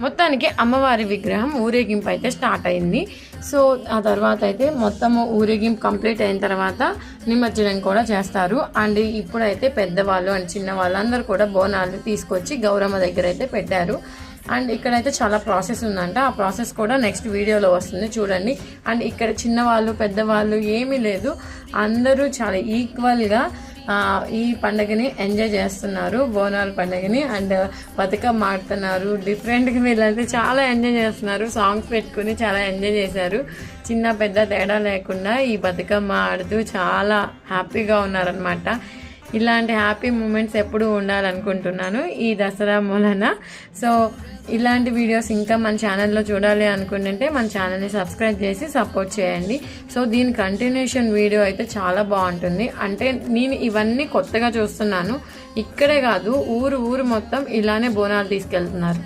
మొత్తానికి అమ్మవారి విగ్రహం ఊరేగింపు అయితే స్టార్ట్ అయింది. సో ఆ తర్వాత అయితే మొత్తము ఊరేగింపు కంప్లీట్ అయిన తర్వాత నిమజ్జనం కూడా చేస్తారు. అండ్ ఇప్పుడైతే పెద్దవాళ్ళు అండ్ చిన్న వాళ్ళందరూ కూడా బోనాలు తీసుకొచ్చి గౌరమ్మ దగ్గర అయితే పెట్టారు. అండ్ ఇక్కడైతే చాలా ప్రాసెస్ ఉందంట. ఆ ప్రాసెస్ కూడా నెక్స్ట్ వీడియోలో వస్తుంది. చూడండి. అండ్ ఇక్కడ చిన్నవాళ్ళు పెద్దవాళ్ళు ఏమీ లేదు. అందరూ చాలా ఈక్వల్గా ఈ పండుగని ఎంజాయ్ చేస్తున్నారు బోనాల పండుగని. అండ్ బతుకమ్మ ఆడుతున్నారు. డిఫరెంట్గా వీళ్ళంటే చాలా ఎంజాయ్ చేస్తున్నారు. సాంగ్స్ పెట్టుకుని చాలా ఎంజాయ్ చేశారు. చిన్న పెద్ద తేడా లేకుండా ఈ బతుకమ్మ ఆడుతూ చాలా హ్యాపీగా ఉన్నారనమాట ఇలాంటి హ్యాపీ మూమెంట్స్ ఎప్పుడూ ఉండాలనుకుంటున్నాను ఈ దసరా మూలన. సో ఇలాంటి వీడియోస్ ఇంకా మన ఛానల్లో చూడాలి అనుకుంటుంటే మన ఛానల్ని సబ్స్క్రైబ్ చేసి సపోర్ట్ చేయండి. సో దీని కంటిన్యూషన్ వీడియో అయితే చాలా బాగుంటుంది. అంటే నేను ఇవన్నీ కొత్తగా చూస్తున్నాను. ఇక్కడే కాదు ఊరు ఊరు మొత్తం ఇలానే బోనాలు తీసుకెళ్తున్నారు.